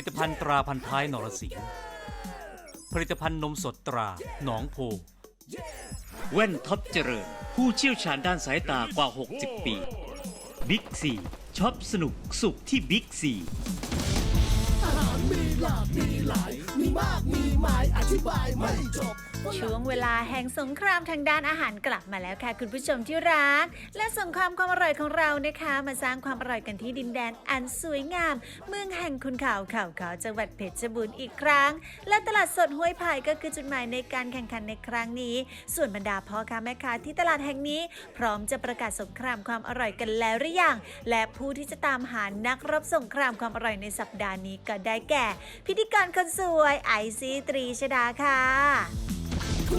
ลิตภัณฑ์ตราพันท้ายนรสิงห์ผลิตภัณฑ์นมสดตราหนองโพ แว่นท็อปเจริญ ผู้เชี่ยวชาญด้านสายตากว่า 60 ปีบิ๊กซีช็อปสนุกสุขที่บิ๊กซีอาหารมีหลากมีหลาย มีมากมีหมายอธิบายไม่จบ ช่วงเวลาแห่งสงครามทางด้านอาหารกลับมาแล้วค่ะ คุณผู้ชมที่รัก และสงครามความอร่อยของเรานะคะ มาสร้างความอร่อยกันที่ดินแดนอันสวยงาม เมืองแห่งคุณข่าวข่าวขาวจังหวัดเพชรบูรณ์อีกครั้ง และตลาดสดห้วยไผ่ก็คือจุดหมายในการแข่งขันในครั้งนี้ ส่วนบรรดาพ่อค้าแม่ค้าที่ตลาดแห่งนี้ พร้อมจะประกาศสงครามความอร่อยกันแล้วหรือยังและผู้ที่จะตามหานักรบสงครามความอร่อยในสัปดาห์นี้ก็ได้แก่ พิธีกรคนสวยไอซีตรีชดาค่ะ ส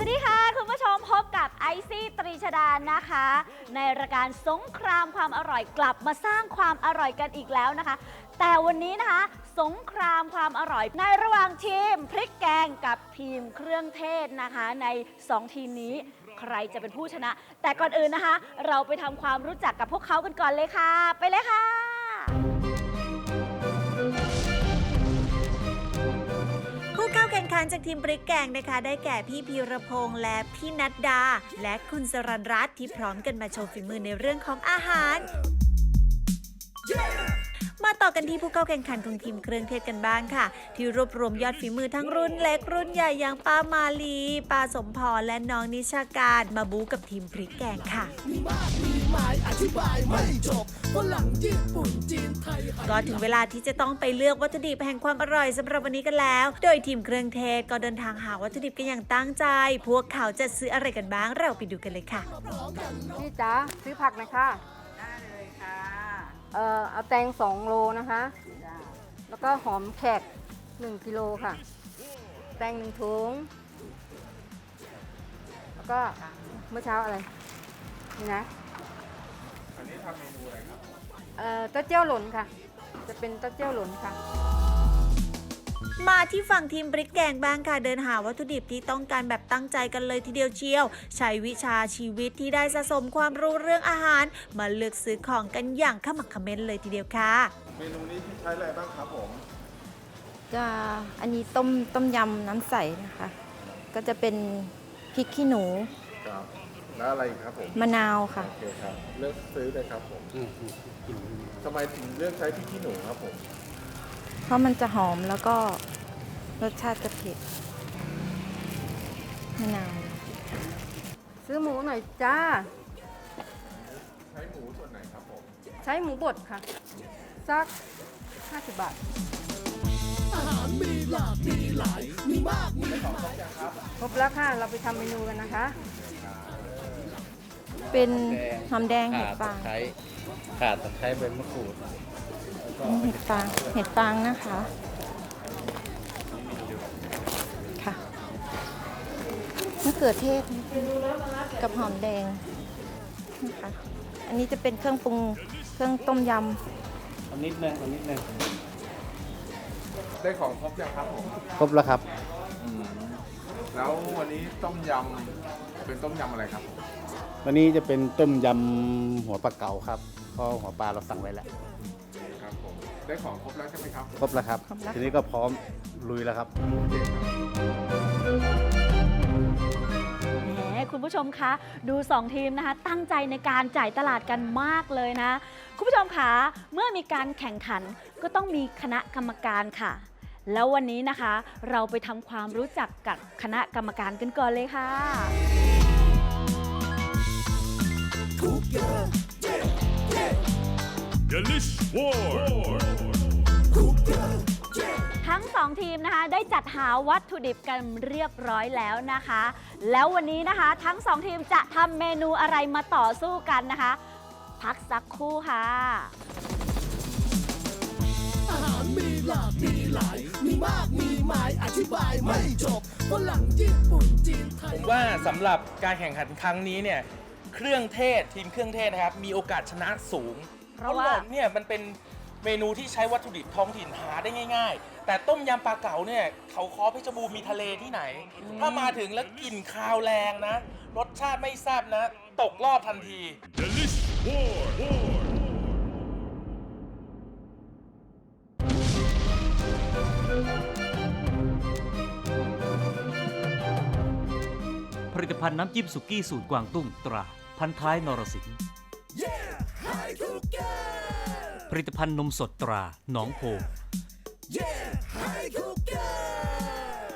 วัสดีค่ะ คุณผู้ชมพบกับไอซี่ตรีชดานะคะ ในรายการสงครามความอร่อยกลับมาสร้างความอร่อยกันอีกแล้วนะคะ แต่วันนี้นะคะ สงครามความอร่อยในระหว่างทีมพริกแกงกับทีมเครื่องเทศนะคะ ใน 2 ทีมนี้ใครจะเป็นผู้ชนะ แต่ก่อนอื่นนะคะ เราไปทำความรู้จักกับพวกเขากันก่อนเลยค่ะ ไปเลยค่ะานจากทีมปริกแกงนะคะ ได้แก่พี่พีรพงษ์และพี่นัดดา และคุณสรันรัตน์ที่พร้อมกันมาโชว์ฝีมือในเรื่องของอาหารมาต่อกันที่ผู้เข้าแข่งขันของทีมเครื่องเทศกันบ้างค่ะ ที่รวบรวมยอดฝีมือทั้งรุ่นเล็กรุ่นใหญ่อย่างป้ามาลีป้าสมพรและน้องนิชาการมาบู๊กับทีมพริกแกงค่ะ หมายอธิบายไม่จบฝรั่งญี่ปุ่นจีนไทยก็ถึงเวลาที่จะต้องไปเลือกวัตถุดิบแห่งความอร่อยสำหรับวันนี้กันแล้ว โดยทีมเครื่องเทศก็เดินทางหาวัตถุดิบกันอย่างตั้งใจ พวกเขาจะซื้ออะไรกันบ้างเราไปดูกันเลยค่ะพี่จ๋าซื้อผักหนะคะได้เลยค่ะเอ่อเอาแตงสองโลนะคะ แล้วก็หอมแขกหนึ่งกิโลค่ะ แตงหนึ่งถุงแล้วก็เมื่อเช้าอะไรนี่นะ อันนี้ทำเมนูอะไรครับเอ่อเต้าเจี้ยวหล่นค่ะ จะเป็นเต้าเจี้ยวหล่นค่ะ มาที่ฝั่งทีมพริกแกงบ้างค่ะเดินหาวัตถุดิบที่ต้องการแบบตั้งใจกันเลยทีเดียวเชียว ใช้วิชาชีวิตที่ได้สะสมความรู้เรื่องอาหาร มาเลือกซื้อของกันอย่างขมักเขม้นเลยทีเดียวค่ะ เมนูนี้ที่ใช้อะไรบ้างครับผมจะอันนี้ต้มต้มยำน้ำใสนะคะ ก็จะเป็นพริกขี้หนู ครับ แล้วอะไรอีกครับผมมะนาวค่ะ โอเคครับเลือกซื้อเลยครับผมทำไมถึงเลือกใช้พริกขี้หนูครับผมเพราะมันจะหอมแล้วก็รสชาติจะเผ็ดมะนาว ซื้อหมูหน่อยจ้า ใช้หมูส่วนไหนครับผมใช้หมูบดค่ะ สัก 50 บาทอาหารมีหลากมีหลายมีมากมีหมายครบแล้วค่ะ เราไปทำเมนูกันนะคะ เป็นหอมแดงข่าเห็ดตะฟางไคร้ข่าตะไคร้ใบมะกรูดอันนี้เห็ดฟาง เห็ดฟางนะคะ ค่ะมะเขือเทศกับหอมแดงนะคะ อันนี้จะเป็นเครื่องปรุง เครื่องต้มยำเอานิดนึงเอานิดนึงได้ของครบยังครับผม ครบแล้วครับ แล้ววันนี้ต้มยำเป็นต้มยำอะไรครับผม วันนี้จะเป็นต้มยำหัวปลาเก๋าครับเพราะหัวปลาเราสั่งไว้แล้วครับผมได้ของครบแล้วใช่ไหมครับ ครบแล้วครับ ครบแล้ว ทีนี้ก็พร้อมลุยแล้วครับ แหมคุณผู้ชมคะดู 2 ทีมนะคะ ตั้งใจในการจ่ายตลาดกันมากเลยนะ คุณผู้ชมคะเมื่อมีการแข่งขันก็ต้องมีคณะกรรมการค่ะ แล้ววันนี้นะคะ เราไปทำความรู้จักกับคณะกรรมการกันก่อนเลยค่ะ ทั้ง 2 ทีมนะคะได้จัดหาวัตถุดิบกันเรียบร้อยแล้วนะคะ แล้ววันนี้นะคะทั้ง 2 ทีมจะทำเมนูอะไรมาต่อสู้กันนะคะ พักสักครู่ค่ะ อาหารมีหลากมีหลาย มีมากมีหมายอธิบายไม่จบฝรั่งญี่ปุ่นจีนไทผยมว่าสำหรับการแข่งขันครั้งนี้เนี่ย เครื่องเทศทีมเครื่องเทศนะครับ มีโอกาสชนะสูง เพราะว่า หล่นเนี่ยมันเป็นเมนูที่ใช้วัตถุดิบท้องถิ่นหาได้ง่าย ๆ แต่ต้มยำปลาเก๋าเนี่ยเขาคอเพชรบูรณ์มีทะเลที่ไหน ถ้ามาถึงแล้วกลิ่นคาวแรงนะ รสชาติไม่แซ่บนะ ตกรอบทันที ลิตภัณฑ์น้ำจิ้มสุกี้สูตรกวางตุ้งตรา พันท้ายนรสิงห์ผลิตภัณฑ์นมสดตราหนองโพ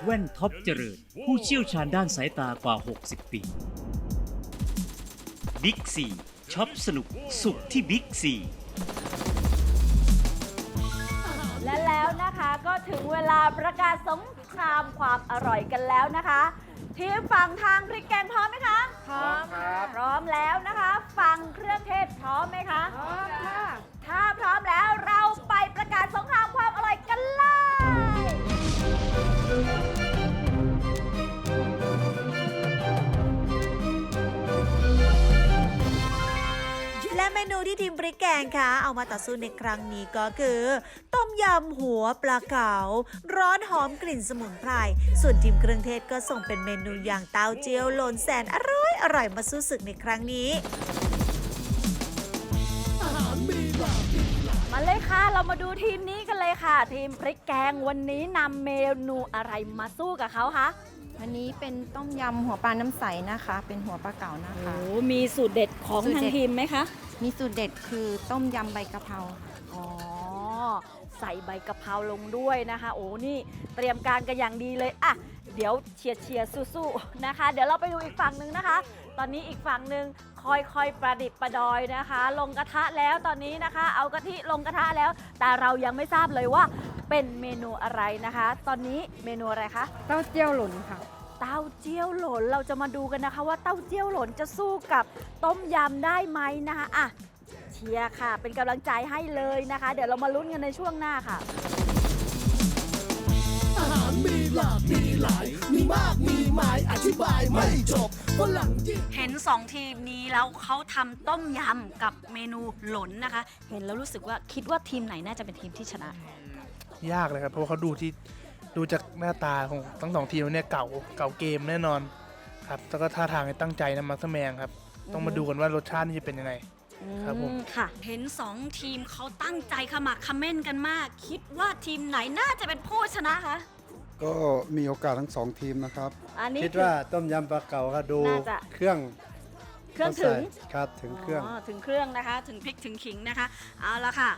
แว่นท็อปเจริญ ผู้เชี่ยวชาญด้านสายตากว่า 60 ปี บิ๊กซีช็อปสนุกสุขที่บิ๊กซีและแล้วนะคะก็ถึงเวลาประกาศสงครามความอร่อยกันแล้วนะคะ ทีมฝั่งทางพริกแกงพร้อมไหมคะพร้อมครับ พร้อมแล้วนะคะ ฝั่งเครื่องเทศพร้อมไหมคะพร้อมค่ะ ถ้าพร้อมแล้วเรา งคะเอามาต่อสู้ในครั้งนี้ก็คือ ต้มยำหัวปลาเก๋าร้อนหอมกลิ่นสมุนไพรส่วนทีมเครื่องเทศก็ส่งเป็นเมนูอย่างเต้าเจี้ยวโลนแสนอร่อยอร่อยมาสู้ศึกในครั้งนี้มากหลายมาเลยค่ะ เรามาดูทีมนี้กันเลยค่ะ ทีมพริกแกงวันนี้นำเมนูอะไรมาสู้กับเขาคะ อันนี้เป็นต้มยำหัวปลาน้ำใสนะคะ เป็นหัวปลาเก๋านะคะโอ้มีสูตรเด็ดของสูตรทางเด็ด ทีมไหมคะ มีสูตรเด็ดคือต้มยำใบกะเพราอ๋อ ใส่ใบกะเพราลงด้วยนะคะ โอ้นี่เตรียมการกันอย่างดีเลยอะเดี๋ยวเชียร์เชียร์สู้ๆนะคะ เดี๋ยวเราไปดูอีกฝั่งหนึ่งนะคะ ตอนนี้อีกฝั่งหนึ่งค่อยๆประดิษฐ์ประดอยนะคะ ลงกระทะแล้วตอนนี้นะคะ เอากะทิลงกระทะแล้ว แต่เรายังไม่ทราบเลยว่า เป็นเมนูอะไรนะคะ ตอนนี้เมนูอะไรคะ เต้าเจี้ยวหล่นค่ะ เต้าเจี้ยวหลนเราจะมาดูกันนะคะ ว่าเต้าเจี้ยวหลนจะสู้กับต้มยำได้ไหมนะคะอะเชียร์ค่ะ เป็นกำลังใจให้เลยนะคะ เดี๋ยวเรามาลุ้นกันในช่วงหน้าค่ะ อาหารมีหลากมีหลาย มีมากมีหมายอธิบายไม่จบฝรั่งญี่ปุ่นเห็น 2 ทีมนี้แล้วเขาทำต้มยำกับเมนูหลนนะคะ เห็นแล้วรู้สึกว่าคิดว่าทีมไหนน่าจะเป็นทีมที่ชนะ ยากเลยครับ เพราะว่าเขาดูที่ดูจากหน้าตาของทั้งสองทีมแล้วเนี่ยเก่าเก่าเกมแน่นอนครับแล้วก็ท่าทางให้ตั้งใจนะมักสแมงครับ ต้องมาดูกันว่ารสชาตินี่จะเป็นยังไง ครับผมอืค่ะ เห็น 2 ทีมเขาตั้งใจขมักเขม้นกันมาก คิดว่าทีมไหนน่าจะเป็นผู้ชนะคะก็มีโอกาสทั้งสองทีมนะครับ อันนี้คิดว่าต้มยำปลาเก๋าก็ดูน่าจะเครื่องเค รื่องถึงขาใส่ครับถึงเครื่องถึงเครื่องนะคะ ถึงพริกถึงขิงนะคะเอาละค่ะ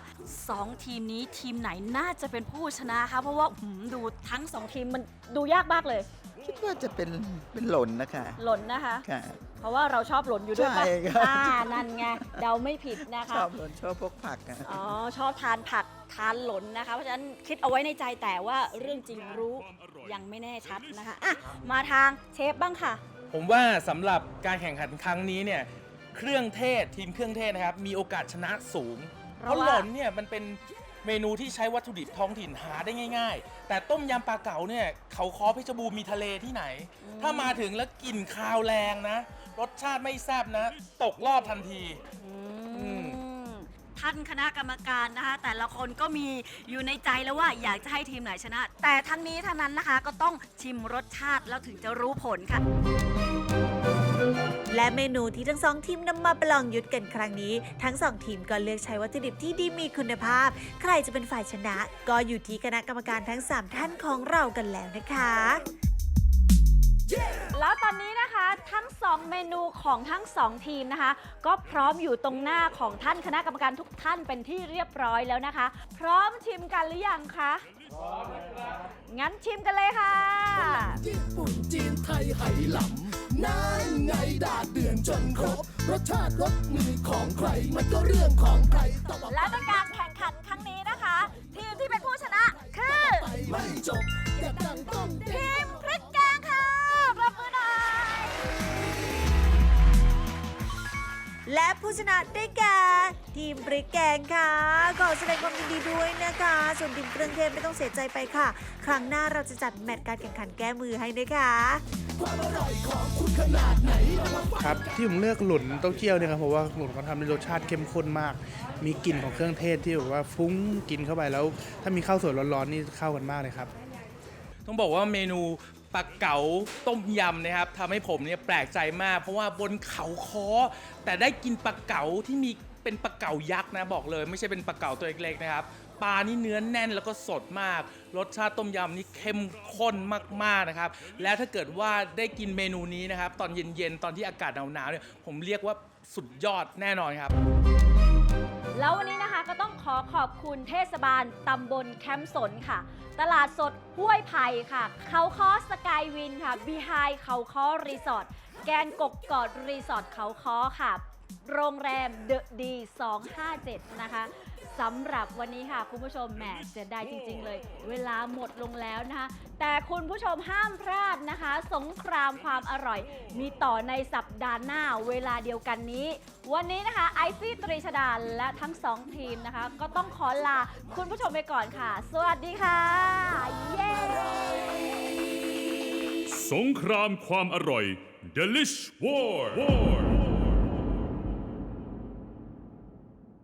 สองทีมนี้ทีมไหนน่าจะเป็นผู้ชนะคะ เพราะว่าหืมดูทั้งสองทีมมันดูยากมากเลย คิดว่าจะเป็นเป็นหล่นนะคะหล่นนะคะค่ะเพราะว่าเราชอบหล่นอยู่ด้วยปะใช่ครับอ่านั่นไงเดาไม่ผิดนะชคะอบหล่นชอบพวกผักอะอ๋อชอบทานผักทานหล่นนะคะ เพราะฉะนั้นคิดเอาไว้ในใจแต่ว่าเรื่องจริงรู้ยังไม่แน่ชัดนะคะอะมาทางเชฟบ้างค่ะ ผมว่าสำหรับการแข่งขันครั้งนี้เนี่ยเครื่องเทศทีมเครื่องเทศนะครับมีโอกาสชนะสูง เพเพราะราะว่า หล่นเนี่ยมันเป็นเมนูที่ใช้วัตถุดิบท้องถิ่นหาได้ง่าย ๆ แต่ต้มยำปลาเก๋าเนี่ยเขาคอเพชรบูรณ์มีทะเลที่ไหน ถ้ามาถึงแล้วกลิ่นคาวแรงนะ รสชาติไม่แซ่บนะ ตกรอบทันที อืม ท่านคณะกรรมการนะคะ แต่ละคนก็มีอยู่ในใจแล้วว่าอยากจะให้ทีมไหนชนะ แต่ทั้งนี้ทั้งนั้นนะคะก็ต้องชิมรสชาติแล้วถึงจะรู้ผลค่ะ และเมนูที่ทั้งสองทีมนำมาประลองยุทธกันครั้งนี้ ทั้งสองทีมก็เลือกใช้วัตถุดิบที่ดีมีคุณภาพ ใครจะเป็นฝ่ายชนะ ก็อยู่ที่คณะกรรมการทั้ง 3 ท่านของเรากันแล้วนะคะ แล้วตอนนี้นะคะทั้ง 2 เมนูของทั้ง 2 ทีมนะคะ ก็พร้อมอยู่ตรงหน้าของท่านคณะกรรมการทุกท่านเป็นที่เรียบร้อยแล้วนะคะ พร้อมชิมกันหรือยังคะพร้อมครับงั้นชิมกันเลยค่ะญี่ปุ่นจีนไทยไหหลำนั่นไงดาดเดือนจนครบรสชาติรสมือของใครมันก็เรื่องของใครต่อและในการ งค่ะ ขอแสดงความยินดีด้วยนะคะ ส่วนทีมเครื่องเทศไม่ต้องเสียใจไปค่ะ ครั้งหน้าเราจะจัดแมตช์การแข่งขันแก้มือให้นะคะความอร่อยของคุณขนาดไหนเอามาฟังครับที่ผมเลือกหลุนเต้าเจี้ยวเนี่ยครับเพราะว่าหลุนเขาทำในรสชาติเข้มข้นมาก มีกลิ่นของเครื่องเทศที่แบบว่าฟุ้งกินเข้าไปแล้ว ถ้ามีข้าวสวยร้อนๆนี่เข้ากันมากเลยครับ ต้องบอกว่าเมนูปลาเก๋าต้มยำนะครับทำให้ผมเนี่ยแปลกใจมาก เพราะว่าบนเขาคอแต่ได้กินปลาเก๋าที่มี เป็นปลาเก๋ายักษ์นะบอกเลย ไม่ใช่เป็นปลาเก๋าตัวเล็กๆนะครับปลานี่เนื้อแน่นแล้วก็สดมาก รสชาติต้มยำนี่เข้มข้นมากๆนะครับ และถ้าเกิดว่าได้กินเมนูนี้นะครับ ตอนเย็นๆ ตอนที่อากาศหนาวๆเนี่ยผมเรียกว่าสุดยอดแน่นอนครับ แล้ววันนี้นะคะก็ต้องขอขอบคุณเทศบาลตำบลแคมป์สนค่ะ ตลาดสดห้วยไผ่ค่ะ เขาคอสกายวินค่ะบีไฮเขาคอรีสอร์ทแกนกกกอดรีสอร์ทเขาคอค่ะ โรงแรมเดอะดี257 นะคะสำหรับวันนี้ค่ะ คุณผู้ชมแหมเสียดายจริง ๆ เลย เวลาหมดลงแล้วนะคะ แต่คุณผู้ชมห้ามพลาดนะคะ สงครามความอร่อย มีต่อในสัปดาห์หน้าเวลาเดียวกันนี้ วันนี้นะคะไอซี่ตรีชดาและทั้งสองทีมนะคะ ก็ต้องขอลาคุณผู้ชมไปก่อนค่ะ สวัสดีค่ะ เย้ สงครามความอร่อย Delish War